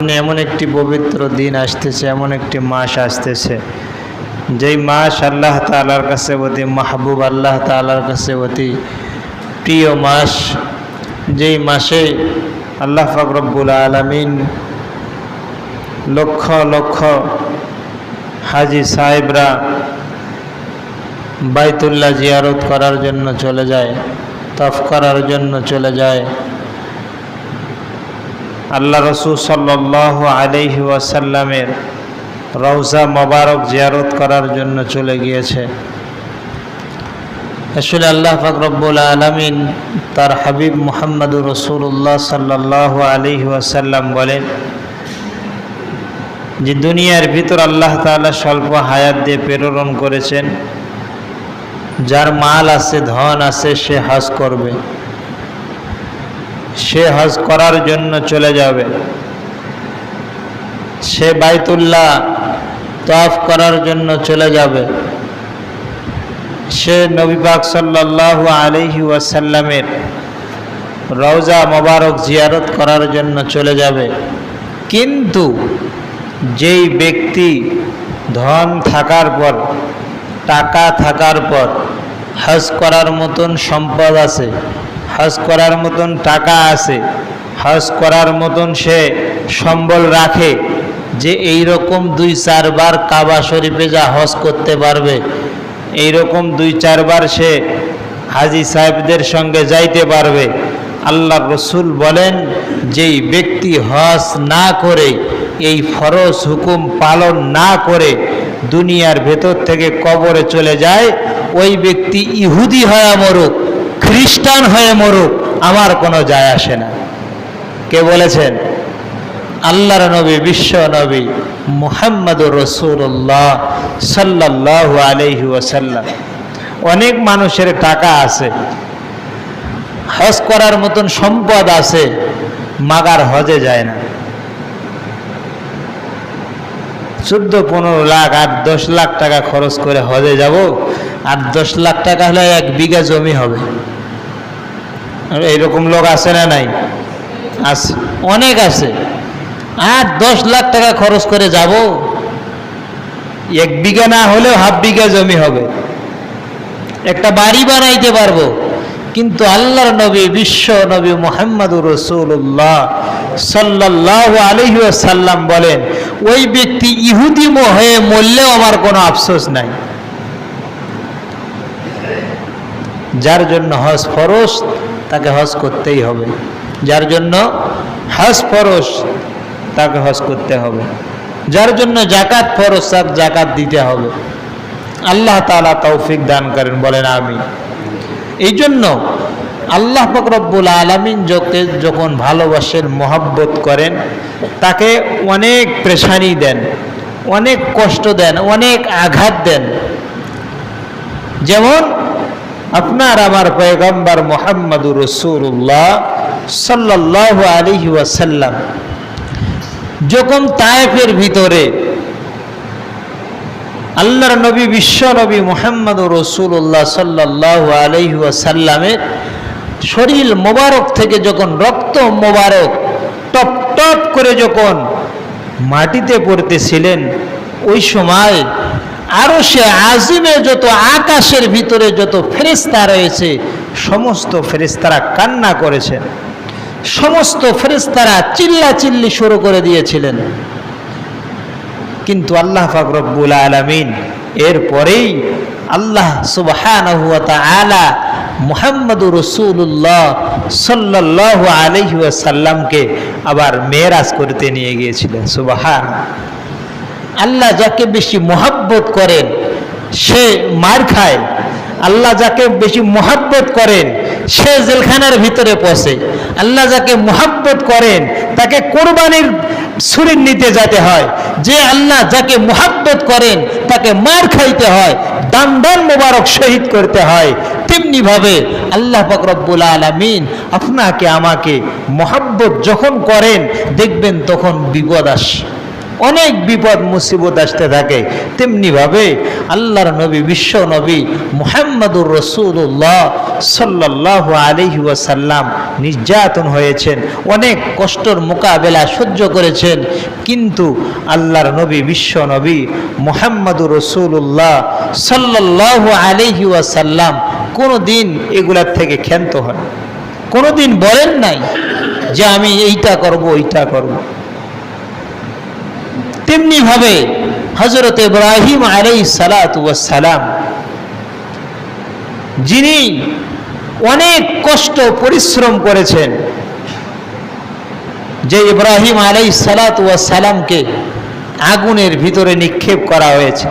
এমন একটি পবিত্র দিন আসতেছে, এমন একটি মাস আসতেছে। যেই মাস আল্লাহ তালার কাছে অতি মাহবুব, আল্লাহ তালার কাছে অতি প্রিয় মাস, যেই মাসে আল্লাহ ফাকরব্বুল আলমিন লক্ষ লক্ষ হাজি সাহেবরা বাইতুল্লাহ জিয়ারত করার জন্য চলে যায়, তফ করার জন্য চলে যায়। আল্লাহ রসুল সাল্লাহ আলহি ওয়াসাল্লামের রওজা মোবারক জিয়ারত করার জন্য চলে গিয়েছে। আসলে আল্লাহ ফাকরব্বুল আলমিন তার হাবিব মোহাম্মদুর রসুল্লাহ সাল্লাহ আলহি ওয়াসাল্লাম বলেন যে দুনিয়ার ভিতর আল্লাহ তাআলা স্বল্প হায়াত দিয়ে প্রেরণ করেছেন। যার মাল আছে, ধন আছে, সে হজ করবে। সে হজ করার জন্য চলে যাবে। সে বাইতুল্লাহ তফ করার জন্য চলে যাবে। সে নবী পাক সাল্লাল্লাহু আলাইহি ওয়াসাল্লামের রওজা মোবারক জিয়ারত করার জন্য চলে যাবে। কিন্তু যেই ব্যক্তি ধন থাকার পর, টাকা থাকার পর হজ করার মতন সম্পদ আছে হজ করার মতন টাকা আছে, হজ করার মতন সে সম্বল রাখে যে এই রকম দুই চারবার কাবা শরীফে যা হজ করতে পারবে এই রকম দুই চারবার সে হাজি সাহেবদের সঙ্গে যাইতে পারবে। আল্লাহ রসুল বলেন, যেই ব্যক্তি হজ না করে, এই ফরজ হুকুম পালন না করে দুনিয়ার ভেতর থেকে কবরে চলে যায়, ওই ব্যক্তি ইহুদি হয়ে মরুক। খ্রিস্টান হয়ে মরুক, আমার কোনো যায় আসে না। কে বলেছেন? আল্লাহর নবী, বিশ্ব নবী মুহাম্মদুর রসুল্লাহ সাল্লাহ আলহি ওসাল্লাম অনেক মানুষের টাকা আছে, হজ করার মতন সম্পদ আছে, মাগার হজে যায় না। চোদ্দ, পনেরো লাখ, আট, দশ লাখ টাকা খরচ করে হজে যাব, আট, দশ লাখ টাকা হলে এক বিঘা জমি হবে। আর এইরকম লোক আছে না নাই? আছে। অনেক আছে। আর দশ লাখ টাকা খরচ করে যাব? এক বিঘা না হলেও হাফ বিঘা জমি হবে। একটা বাড়ি বানাইতে পারব। কিন্তু আল্লাহর নবী, বিশ্ব নবী মোহাম্মদুর রসুল্লাহ সাল্লাহ আলহি সাল্লাম বলেন, ওই ব্যক্তি ইহুদি হয়ে মরলেও আমার কোনো আফসোস নাই। যার জন্য হজ ফরস তাকে হজ করতেই হবে। যার জন্য হজ ফরস তাকে হজ করতে হবে। যার জন্য জাকাত ফরস তার জাকাত দিতে হবে। আল্লাহ তালা তৌফিক দান করেন, বলেন আমি এই জন্য আল্লাহ ফকরব্বুল আলমিন যোকে যখন ভালোবাসেন মোহাব্বত করেন, তাকে অনেক প্রেশানি দেন, অনেক কষ্ট দেন, অনেক আঘাত দেন। যেমন আপনার আমার পয়গম্বর মোহাম্মদুর রসুল্লাহ সাল্লাহ আলহি ওয়াসাল্লাম যখন তায়েফের ভিতরে আল্লাহর নবী, বিশ্ব নবী মোহাম্মদ রসুল্লাহ সাল্লাহ আলহি ওয়াসাল্লামের শরীর মোবারক থেকে যখন রক্ত মোবারক টপ টপ করে যখন মাটিতে পড়তেছিলেন, ওই সময় আরও সে আজিমে যত আকাশের ভিতরে যত ফেরিস্তা রয়েছে, সমস্ত ফেরিস্তারা কান্না করেছেন সমস্ত ফেরিস্তারা চিল্লা চিল্লি শুরু করে দিয়েছিলেন। কিন্তু আল্লাহ ফাকরবুল আলমিন এরপরেই আল্লাহ সুবহান আলা মুহাম্মদুর রসুল্লাহ সাল্লাহ আলহি সাল্লামকে আবার মেয়েরাজ করতে নিয়ে গিয়েছিলেন। সুবাহান আল্লাহ যাকে বেশি মোহাব্বত করেন, সে মার খায়। আল্লাহ যাকে বেশি মোহাব্বত করেন, সে জেলখানার ভিতরে পচে আল্লাহ যাকে মোহাব্বত করেন, তাকে কোরবানির ছুরি নিতে যেতে হয়। যে আল্লাহ যাকে মোহাব্বত করেন, তাকে মার খাইতে হয় দান দান মোবারক শহীদ করতে হয়। তেমনিভাবে আল্লাহ ফকরব্বুল আলমিন আপনাকে আমাকে মোহাব্বত যখন করেন, দেখবেন তখন বিপদ আস। অনেক বিপদ, মুসিবত আসতে থাকে। তেমনিভাবে আল্লাহর নবী, বিশ্ব নবী মুহাম্মদুর রসুল্লাহ সাল্লাহ আলহি ওয়াসাল্লাম নির্যাতন হয়েছেন, অনেক কষ্টর মোকাবেলা সহ্য করেছেন। কিন্তু আল্লাহর নবী, বিশ্ব নবী মুহাম্মদুর রসুল্লাহ সাল্লাহ আলহি ওয়াসাল্লাম কোনো দিন এগুলার থেকে ক্ষান্ত হন। কোনো দিন বলেন নাই যে আমি এইটা করব এইটা করব। তেমনি ভাবে হজরত ইব্রাহিম আলাই সালাম যিনি অনেক কষ্ট, পরিশ্রম করেছেন, যে ইব্রাহিম আলাই সালামকে আগুনের ভিতরে নিক্ষেপ করা হয়েছে।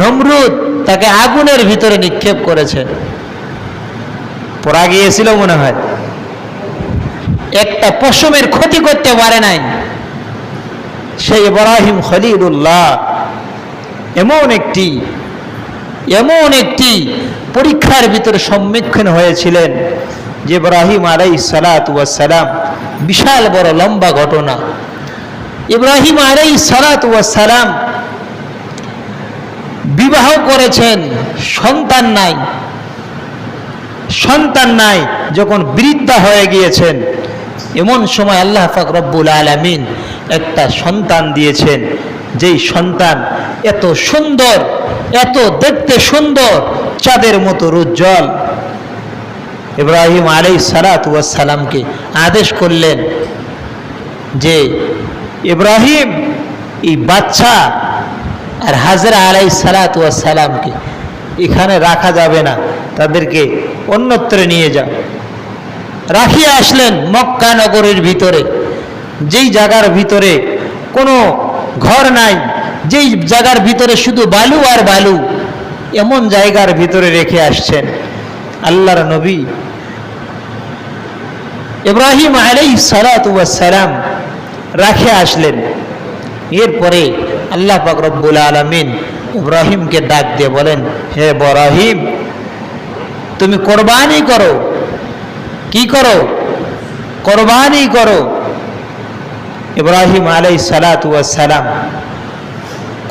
নমরুদ তাকে আগুনের ভিতরে নিক্ষেপ করেছেন পড়া গিয়েছিল মনে হয়। একটা পশমের ক্ষতি করতে পারে নাই। সেই ইব্রাহিম খলিলুল্লাহ, এমন একটি এমন একটি পরীক্ষার ভিতরে সম্মুখীন হয়েছিলেন যে ইব্রাহিম আলাই সালাম বিশাল বড় লম্বা ঘটনা। ইব্রাহিম আলাই সালাম বিবাহ করেছেন, সন্তান নাই। সন্তান নাই, যখন বৃদ্ধা হয়ে গিয়েছেন, এমন সময় আল্লাহ পাক রব্বুল আলমিন একটা সন্তান দিয়েছেন। যেই সন্তান এত সুন্দর, এত দেখতে সুন্দর, চাঁদের মতো উজ্জ্বল ইব্রাহিম আলাই সালাতামকে আদেশ করলেন যে, ইব্রাহিম, এই বাচ্চা আর হাজরা আলাই সালাতামকে এখানে রাখা যাবে না। তাদেরকে অন্যত্র নিয়ে যাও। রাখিয়ে আসলেন মক্কা নগরের ভিতরে। যেই জায়গার ভিতরে কোনো ঘর নাই, যেই জায়গার ভিতরে শুধু বালু আর বালু, এমন জায়গার ভিতরে রেখে আসছেন আল্লাহর নবী। ইব্রাহিম আলাই সালাম রাখে আসলেন। এরপরে আল্লাহ পাক রব্বুল আলমিন ইব্রাহিমকে ডাক দিয়ে বলেন, হে বরাহিম তুমি কোরবানি করো। কি করো? কোরবানি করো। ইব্রাহিম আলাই সালাম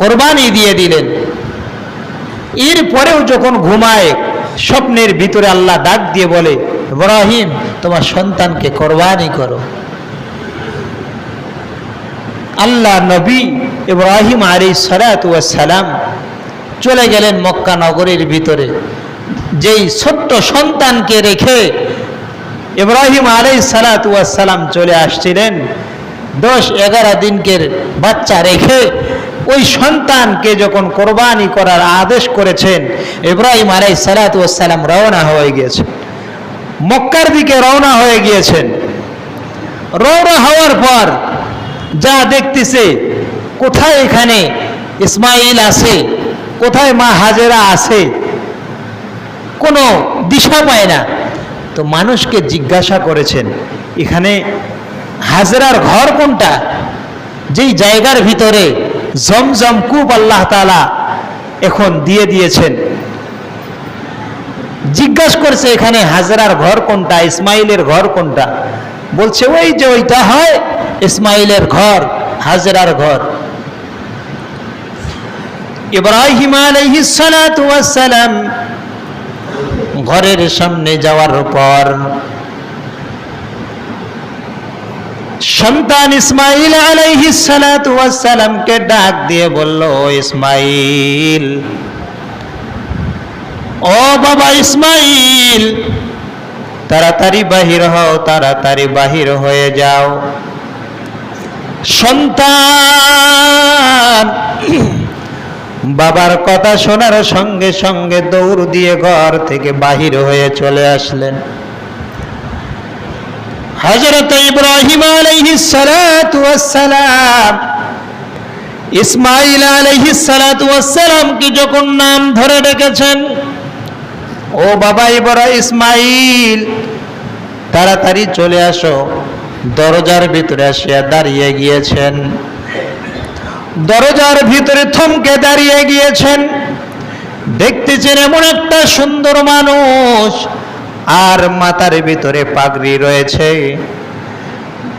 কোরবানি দিয়ে দিলেন। এরপরেও যখন ঘুমায়, স্বপ্নের ভিতরে আল্লাহ ডাক দিয়ে বলে, ইব্রাহিম, তোমার সন্তানকে কোরবানি করো। আল্লাহ নবী ইব্রাহিম আলী সালাম চলে গেলেন মক্কা নগরীর ভিতরে। যেই ছোট্ট সন্তানকে রেখে ইব্রাহিম আলাই সালাম চলে আসছিলেন দশ এগারো দিনকের বাচ্চা রেখে ওই সন্তানকে যখন কোরবানি করার আদেশ করেছেন, ইব্রাহিম আলাই সালাম রওনা হয়ে গিয়েছেন মক্কার দিকে রওনা হয়ে গিয়েছেন। রওনা হওয়ার পর যা দেখতেছে, কোথায় এখানে ইসমাইল আছে, কোথায় মা হাজেরা আছে, কোনো দিশা পায় না। তো মানুষকে জিজ্ঞাসা করেছেন, এখানে হাজরার ঘর কোনটা? যেই জায়গার ভিতরে জমজম কূপ আল্লাহ তালা এখন দিয়ে দিয়েছেন। জিজ্ঞাসা করছে এখানে হাজরার ঘর কোনটা, ইসমাইলের ঘর কোনটা? বলছে, ওই যে ওইটা হয় ইসমাইলের ঘর, হাজরার ঘর। ইব্রাহিম আলাইহিস সালাম ঘরের সামনে যাওয়ার পর সন্তান ইসমাইল আলাইহি সালামকে ডাক দিয়ে বলল ইসমাইল, ও বাবা ইসমাইল, তাড়াতাড়ি বাহির হও, তাড়াতাড়ি বাহির হয়ে যাও। সন্তান, বাবার কথা শোনার সঙ্গে সঙ্গে দৌড় দিয়ে ঘর থেকে বাহির হয়ে চলে আসলেন। হজরত ইব্রাহিম আলাইহিস সালাতু ওয়াসসালাম ইসমাইল আলাইহিস সালাতু ওয়াসসালামকে যখন নাম ধরে ডেকেছেন, ও বাবা ইবরা ইসমাইল তাড়াতাড়ি চলে আসো। দরজার ভিতরে আসিয়া দাঁড়িয়ে গিয়েছেন। দরজার ভিতরে থমকে দাঁড়িয়ে গিয়েছেন। দেখতেছেন এমন একটা সুন্দর মানুষ আর মাথার ভিতরে পাগড়ি রয়েছে।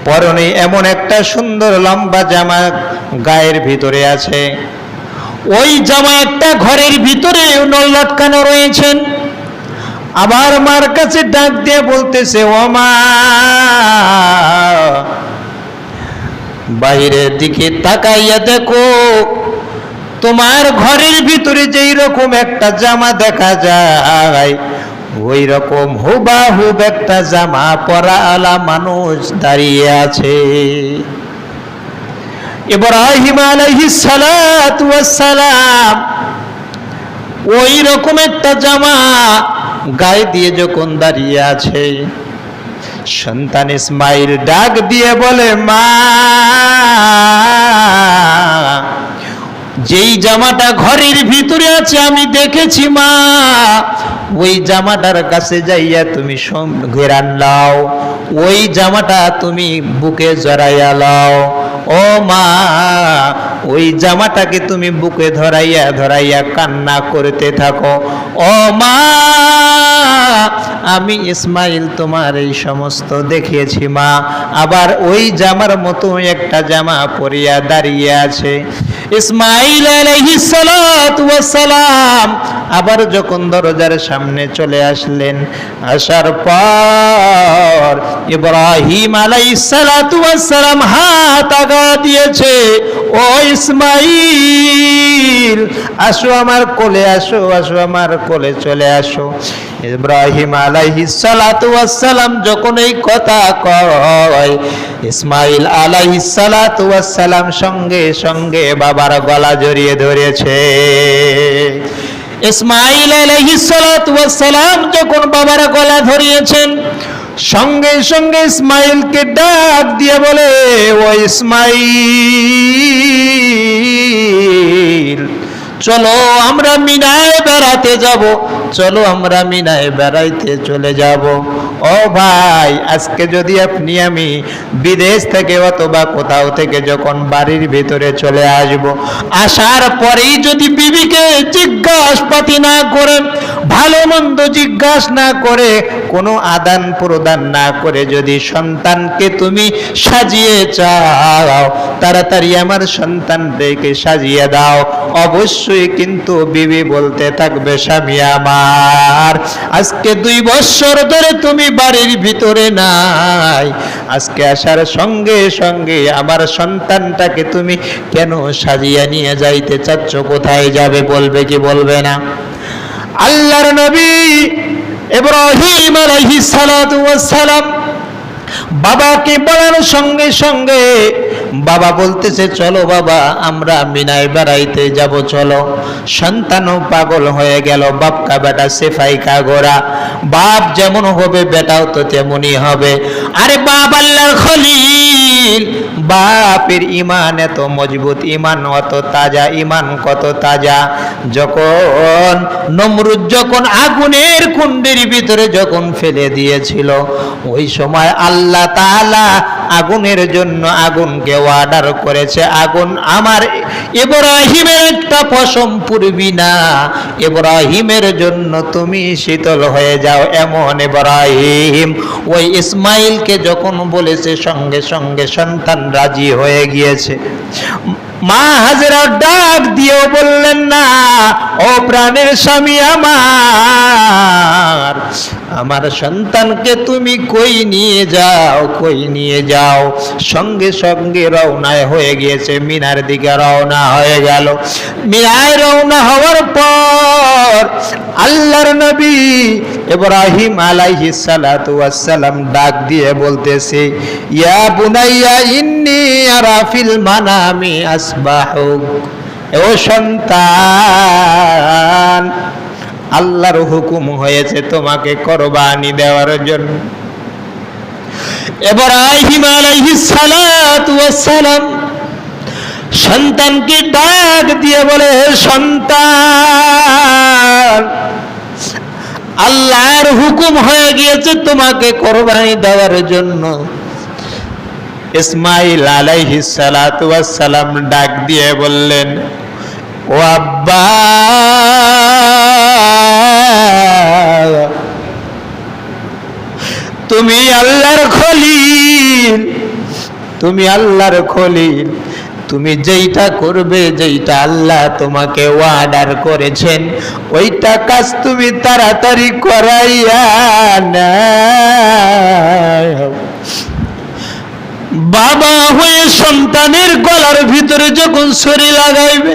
পরনে এমন একটা সুন্দর লম্বা জামা গায়ের ভিতরে আছে। ওই জামা একটা ঘরের ভিতরে লটকানো রয়েছেন আবার মার কাছে ডাক দিয়ে বলতেছে, ও মা! বাইরের দিকে তাকাইয়া দেখো, তোমার ঘরের ভিতরে যেই রকম একটা জামা দেখা যায়। ওই রকম হুবাহুব একটা জামা পরা আলা মানুষ দাঁড়িয়ে আছে। ইব্রাহিম আলাইহিস সালাম ওই রকম একটা জামা গায়ে দিয়ে যখন দাঁড়িয়ে আছে, সন্তান ইসমাইল ডাক দিয়ে বলে, মা যেই জামাটা ঘরের ভিতরে আছে, আমি দেখেছি মা। ওই জামাটার কাছে যাইয়া তুমি ঘেরান লাও ওই জামাটা তুমি বুকে জড়াইয়া লাও ও মা, ওই জামাটাকে তুমি বুকে ধরাইয়া ধরাইয়া কান্না করতে থাকো। ও মা আমি ইসমাইল তোমার এই সমস্ত দেখিয়েছি, মা। আবার ওই জামার মতো একটা জামা পরিয়া দাঁড়িয়ে আছে। ইসমাইল সালাম আবার যখন দরজার সামনে চলে আসলেন, আসার পর ইব্রাহিম ওয়াস সালাম হাত আগা দিয়েছে, ও ইসমাইল! আসো আমার কোলে আসো আসো আমার কোলে চলে আসো। ইব্রাহিম আলাইহিস সালাতু ওয়াস সালাম যখন এই কথা কয়, ইসমাইল আলাইহিস সালাতু ওয়াস সালাম সঙ্গে সঙ্গে বাবার গলা জড়িয়ে ধরেছে। ইসমাইল আলাইহিস সালাতু ওয়াস সালাম যখন বাবার গলা ধরিয়েছেন, সঙ্গে সঙ্গে ইসমাইলকে ডাক দিয়ে বলে, ও ইসমাইল চলো আমরা মিনায় বেড়াতে যাব। চলো আমরা মিনায় বেড়াইতে চলে যাব। ও ভাই, আজকে যদি আপনি আমি বিদেশ থেকে অথবা কোথাও থেকে যখন বাড়ির ভিতরে চলে আসব, আসার পরেই যদি বিবিকে জিজ্ঞাসপাতি না করে ভালো মন্দ জিজ্ঞাস না করে, কোনো আদান প্রদান না করে যদি সন্তানকে তুমি সাজিয়ে চাও, তাড়াতাড়ি আমার সন্তানদেরকে সাজিয়ে দাও। অবশ্যই কিন্তু বিবি বলতে থাকবে, স্বামী আমার, আজকে দুই বছর ধরে তুমি বাড়ির ভিতরে নাই। আজকে আসার সঙ্গে সঙ্গে আমার সন্তানটাকে তুমি কেন সাজিয়ে নিয়ে যাইতে চাচ্ছ? কোথায় যাবে? বলবে কি বলবে না? আল্লাহর নবী ইব্রাহিম আলাইহিস সালাতু ওয়াস সালাম বাবাকে বলার সঙ্গে সঙ্গে বাবা বলতেছে, চলো বাবা, আমরা মিনায় বেড়াইতে যাব, চলো। সন্তানও পাগল হয়ে গেল বাপকা বেটা, সেফাই কাগোরা বাপ যেমন হবে, বেটাও তো তেমনই হবে। আরে বাপ আল্লাহর খলিল বাপের ইমান এত মজবুত ইমান অত তাজা ইমান কত তাজা। যখন নমরুদ যখন আগুনের কুণ্ডের ভিতরে যখন ফেলে দিয়েছিল, ওই সময় আল্লাহ তাআলা আগুনের জন্য আগুনকে অর্ডার করেছে। আগুন আমার ইব্রাহিমের একটা পশম পুরবি না। ইব্রাহিমের জন্য তুমি শীতল হয়ে যাও, এমন ইব্রাহিম। ওই ইসমাইলকে যখন বলেছে, সঙ্গে সঙ্গে সন্তান রাজি হয়ে গিয়েছে। মা হাজরা ডাক দিয়েও বললেন, না, ও প্রাণের স্বামী আমার। আমার সন্তানকে তুমি কই নিয়ে যাও, কই নিয়ে যাও? সঙ্গে সঙ্গে রওনায় হয়ে গিয়েছে, মিনার দিকে রওনা হয়ে গেল। মিনায় রওনা হওয়ার পর আল্লাহর নবী ইব্রাহিম আলাইহি সালাতু ওয়াসসালাম ডাক দিয়ে বলতেছে, ইয়া বুনাইয়া, ইন্নি আরা ফিল মানামি আসবাহু ও সন্তান আল্লাহর হুকুম হয়েছে তোমাকে কোরবানি দেওয়ার জন্য। ইব্রাহিম আলাইহিস সালাতু ওয়াসসালাম সন্তানকে ডাক দিয়ে বলে সন্তান, আল্লাহর হুকুম হয়ে গিয়েছে তোমাকে কোরবানি দেওয়ার জন্য। ইসমাইল আলাইহিস সালাতু ওয়াসসালাম ডাক দিয়ে বললেন তুমি আল্লাহর খলিল, তুমি আল্লাহর খলিল তুমি যেইটা করবে, যেইটা আল্লাহ তোমাকে অর্ডার করেছেন, ওইটা কাজ তুমি তাড়াতাড়ি করাইয়া নাও। বাবা হয়ে সন্তানের গলার ভিতরে যখন ছড়ি লাগাইবে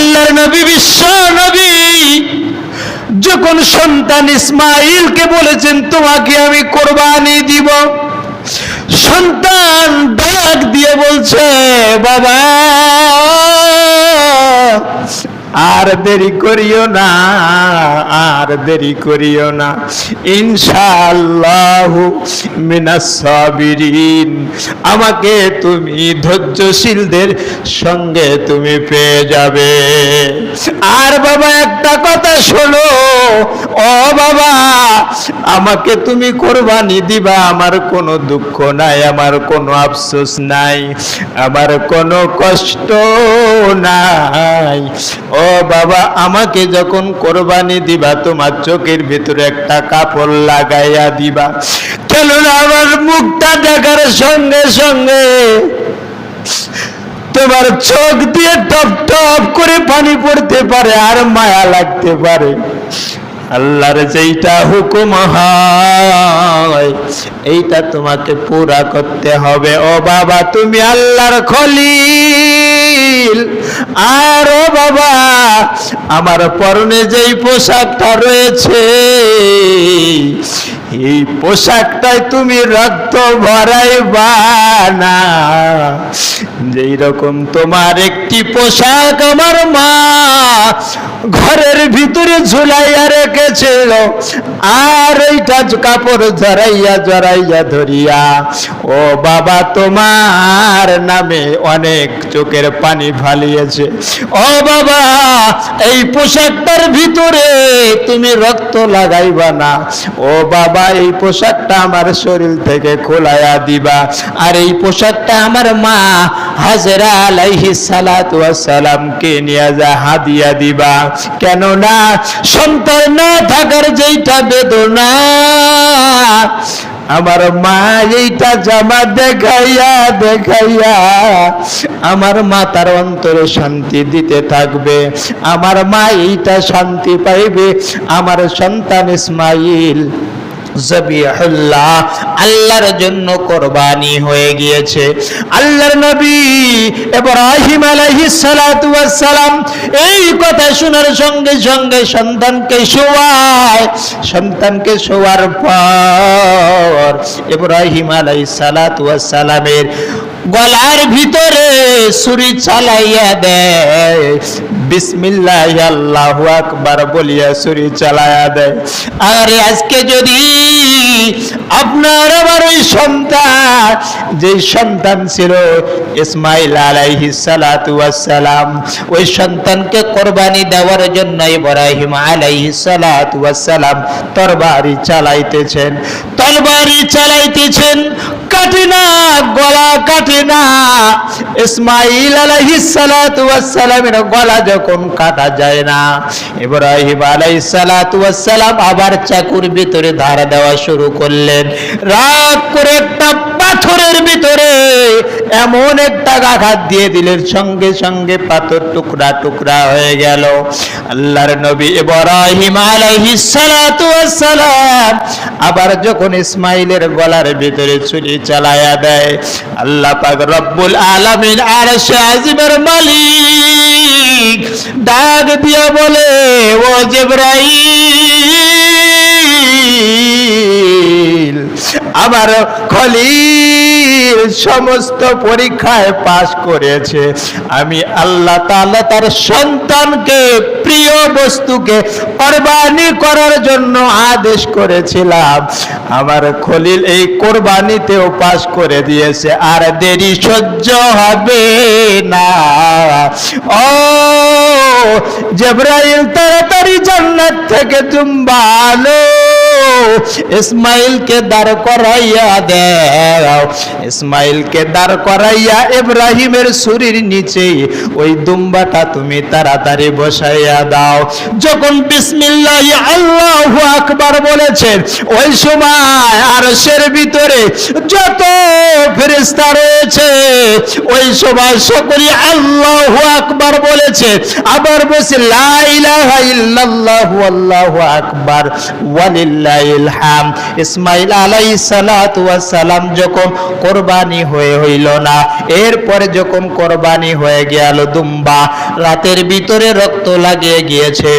আল্লাহর নবী, বিশ্ব নবী। যখন সন্তান ইসমাইলকে বলেছেন, তোমাকে আমি কোরবানি দিব। সন্তান ডাক দিয়ে বলছে, বাবা আর দেরি করিও না, আর দেরি করিও না। ইনশাআল্লাহ মিনাস সাবিরিন। আমাকে তুমি ধৈর্যশীলদের সঙ্গে তুমি পেয়ে যাবে। আর বাবা, একটা কথা শোনো। ও বাবা, আমাকে তুমি কোরবানি দিবা, আমার কোনো দুঃখ নাই, আমার কোনো আফসোস নাই, আমার কোনো কষ্ট নাই। ও বাবা, আমাকে যখন কোরবানি দিবা, তোমার চোখের ভিতরে একটা কাপড় লাগাইয়া দিবা। কেননা আমার মুখটা দেখার সঙ্গে সঙ্গে তোমার চোখ দিয়ে টপ টপ করে পানি পড়তে পারে আর মায়া লাগতে পারে। আল্লাহর যেইটা হুকুম হয়, এইটা তোমাকে পুরা করতে হবে। ও বাবা, তুমি আল্লাহর খলিল। আর ও বাবা, আমার পরনে যেই পোশাকটা রয়েছে এই পোশাকটায় তুমি রক্ত ভরাইবা না। যেই রকম তোমার একটি পোশাক আমার মা ঘরের ভিতরে ঝুলাইয়া রেখেছিল, আর এইটা কাপড় জড়াইয়া জড়াইয়া ধরিয়া। ও বাবা, তোমার নামে অনেক চোখের পানি ফালিয়েছে। ও বাবা এই পোশাকটার ভিতরে তুমি রক্ত লাগাইবা না। ও বাবা, এই পোশাকটা আমার শরীর থেকে খোলাইয়া দিবা। আর এই পোশাকটা আমার মা হাজরা আলাইহি সালাতু সালামকে নিয়ে যা হাদিয়া দিবা। কেননা সন্তান না থাকার যেইটা বেদনা, আমার মা এইটা জামা দেখাইয়া দেখাইয়া আমার মা তার অন্তরে শান্তি দিতে থাকবে। আমার মা এইটা শান্তি পাইবে। আমার সন্তান ইসমাইল জবিহুল্লাহ আল্লাহর জন্য কোরবানি হয়ে গিয়েছে। আল্লাহর নবী ইব্রাহিম আলাইহিস সালাতু ওয়াস এই কথা শোনার সঙ্গে সঙ্গে সন্তানকে শোয়ায়। সন্তানকে শোয়ার পর ইব্রাহিম আলাইহিস সালাতু ওয়াস গলার ভিতরে ছুরি চালাইয়া দেয়। বিসমিল্লাহ, আল্লাহু আকবার বলিয়া ছুরি চালাইয়া দেয়। আর আজকে যদি আপনার, আমার ওই সন্তান যে সন্তান ছিল ইসমাইল আলাইহি সালাতু সালাম ওই সন্তানকে কোরবানি দেওয়ার জন্য ইব্রাহিম আলাইহি সালাতু সালাম তরবারি চালাইতেছেন। তরবারি চালাইতেছেন কাটে না গলা কাটে না ইসমাইল আলাইসালামের গলা যখন কাটা যায় না, ইব্রাহিম আলাইসালাম আবার চাকুর ভিতরে ধারা দেওয়া শুরু করলেন। রাগ করে একটা পাথরের ভিতরে এমন একটা আঘাত দিয়ে দিলেন, সঙ্গে সঙ্গে পাথর টুকরা টুকরা হয়ে গেল। আল্লাহর নবী ইব্রাহিম আলাইহিস সালাতু সালাম আবার যখন ইসমাইলের গলার ভিতরে ছুরি চালায়া দেয়, আল্লাহ পাক রব্বুল আলামিন আরশে আজিমের মালিক ডাক দিয়া বলে, ও জিবরাইল আমার খলিল সমস্ত পরীক্ষায় পাশ করেছে। আমি আল্লাহ তাআলা তার সন্তানকে, প্রিয় বস্তুকে কোরবানি করার জন্য আদেশ করেছিলাম। আমার খলিল এই কোরবানিতেও পাশ করে দিয়েছে। আর দেরি সহ্য হবে না। ও জেব্রাইল, তাড়াতাড়ি জান্নাত থেকে তুম্বালো ইসমাইলকে দাঁড় করাইয়া দাও। ইসমাইলকে দাঁড় করাইয়া ইব্রাহিমের শরীর নিচে ওই দুম্বাটা তুমি তাড়াতাড়ি বসাইয়া দাও। যখন বিসমিল্লাহ আল্লাহু আকবার বলেছেন ওই সময় আরশের ভিতরে যত ফেরেশতা রয়েছে, ওই সময় সকলে আল্লাহু আকবার বলেছে, আবার বসে লা ইলাহা ইল্লাল্লাহু, আল্লাহু আকবার ওয়ালিল্লাহিল হাম। ইসমাইল আলাই সালাম যখন কোরবানি হয়ে হইল না, এরপরে যখন কোরবানি হয়ে গেল দুম্বা, রাতের ভিতরে রক্ত লাগিয়ে গিয়েছে।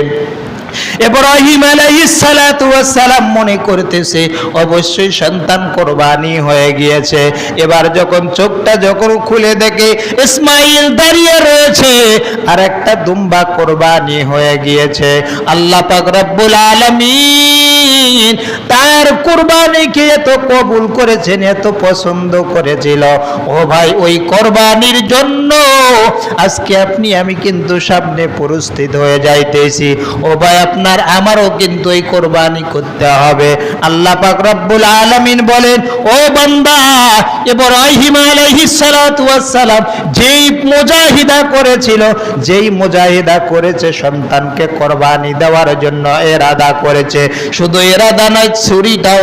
ওয়াস সালাম মনে করতেছে, অবশ্যই সন্তান কোরবানি হয়ে গিয়েছে। এবার যখন চোখটা যখন খুলে দেখে ইসমাইল দাঁড়িয়ে রয়েছে আর একটা দুম্বা কোরবানি হয়ে গিয়েছে। আল্লাহ তার কোরবানিকে এত কবুল করেছেন, এত পছন্দ করেছিল। ও ভাই, ওই কোরবানির জন্য আজকে আপনি, আমি কিন্তু সামনে উপস্থিত হয়ে যাইতেছি। ও ভাই আপনার আমারও কিন্তু এই কোরবানি করতে হবে। আল্লাহ পাক রব্বুল আলামিন বলেন, ও বান্দা, ইব্রাহিম আলাইহিস সালাতু ওয়াস সালাম যেই মুজাহিদা করেছিল, যেই মুজাহিদা করেছে সন্তানকে কোরবানি দেওয়ার জন্য এরাদা করেছে। শুধু এরাদা নয়, ছুরিটাও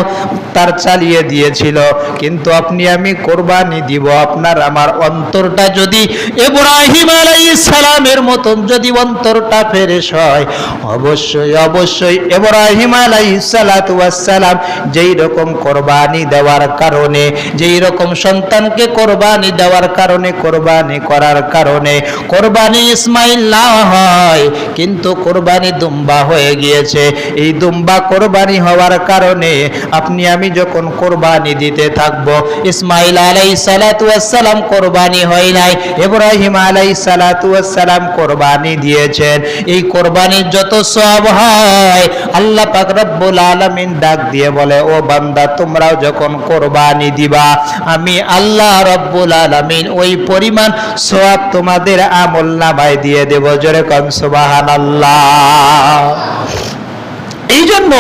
তার চালিয়ে দিয়েছিল। কিন্তু আপনি, আমি কোরবানি দিব, আপনার আমার অন্তরটা যদি ইব্রাহিম আলাইহিস সালামের মতন যদি অন্তরটা ফেরেশ হয় অবশ্যই অবশ্যই ইব্রাহিম আলাইহিস সালাতু ওয়াস সালাম যেই রকম কোরবানি দেওয়ার কারণে, যেই রকম সন্তানকে কোরবানি দেওয়ার কারণে, কোরবানি করার কারণে, কোরবানি ইসমাইল না হয়, কিন্তু কোরবানি দুম্বা হয়ে গিয়েছে। এই দুম্বা কোরবানি হওয়ার কারণে আপনি, আমি যখন কোরবানি দিতে থাকব, ইসমাইল আলাই সালাম কোরবানি হয় নাই। ইব্রাহিম আলাই সালাম কোরবানি দিয়েছেন। এই কোরবানির যত সব হয়। আল্লাহ পাক রব্বুল আলামিন ডাক দিয়ে বলে, ও বান্দা, তোমরাও যখন কোরবানি দিবা, আমি আল্লাহ রব্বুল আলামিন ওই পরিমাণ সওয়াব তোমাদের আমল নামায় দিয়ে দেব। জোরে কম সুবহানাল্লাহ। এই জন্য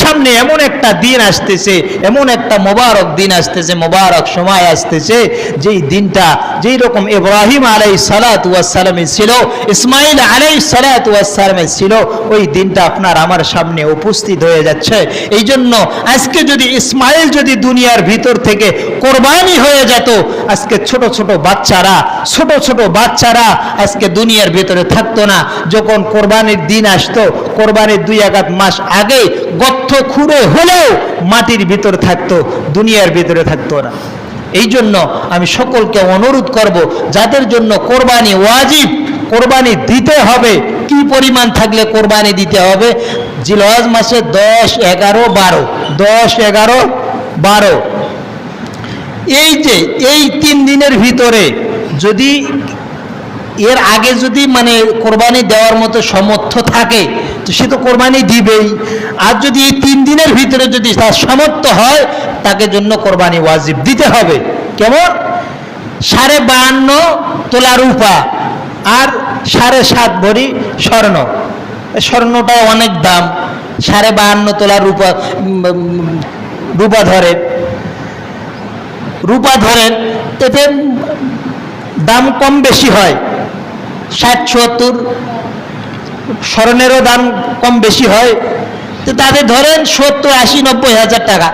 সামনে এমন একটা দিন আসতেছে, এমন একটা মোবারক দিন আসতেছে, মোবারক সময় আসতেছে, যেই দিনটা যেই রকম ইব্রাহিম আলাই সালাতামে ছিল, ইসমাইল আলাই সালাতামে ছিল, ওই দিনটা আপনার আমার সামনে উপস্থিত হয়ে যাচ্ছে। এই জন্য আজকে যদি ইসমাইল যদি দুনিয়ার ভিতর থেকে কোরবানি হয়ে যেত, আজকে ছোট ছোট বাচ্চারা, ছোট ছোট বাচ্চারা আজকে দুনিয়ার ভিতরে থাকতো না। যখন কোরবানির দিন আসতো কোরবানির দুই একাত মাস আগে গর্ত খুঁড়ে হলেও মাটির ভিতর থাকতো, দুনিয়ার ভিতরে থাকতো না। এই জন্য আমি সকলকে অনুরোধ করব, যাদের জন্য কোরবানি ওয়াজিব, কোরবানি দিতে হবে, কি পরিমাণ থাকলে কোরবানি দিতে হবে? জিলওয়াজ মাসে দশ, এগারো, বারো। দশ, এগারো, বারো। এই যে, এই তিন দিনের ভিতরে যদি এর আগে যদি মানে কোরবানি দেওয়ার মতো সমর্থ থাকে, তো সে তো কোরবানি দিবেই। আর যদি এই তিন দিনের ভিতরে যদি তার সামর্থ্য হয়, তাকে জন্য কোরবানি ওয়াজিব দিতে হবে। কেমন? সাড়ে বাহান্ন তোলা রূপা আর সাড়ে সাত ভরি স্বর্ণ। স্বর্ণটা অনেক দাম। সাড়ে বাহান্ন তোলা রূপা রূপা ধরে। রূপা ধরেন এতে দাম কম বেশি হয়। ষাট ছুয়াত্তর স্বর্ণেরও দাম কম বেশি হয়। তো তাদের ধরেন সত্তর, আশি, নব্বই হাজার টাকা।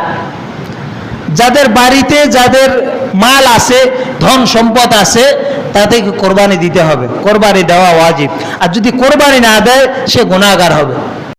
যাদের বাড়িতে যাদের মাল আছে, ধন সম্পদ আছে, তাদেরকে কোরবানি দিতে হবে। কোরবানি দেওয়া ওয়াজিব। আর যদি কোরবানি না দেয়, সে গুণাগার হবে।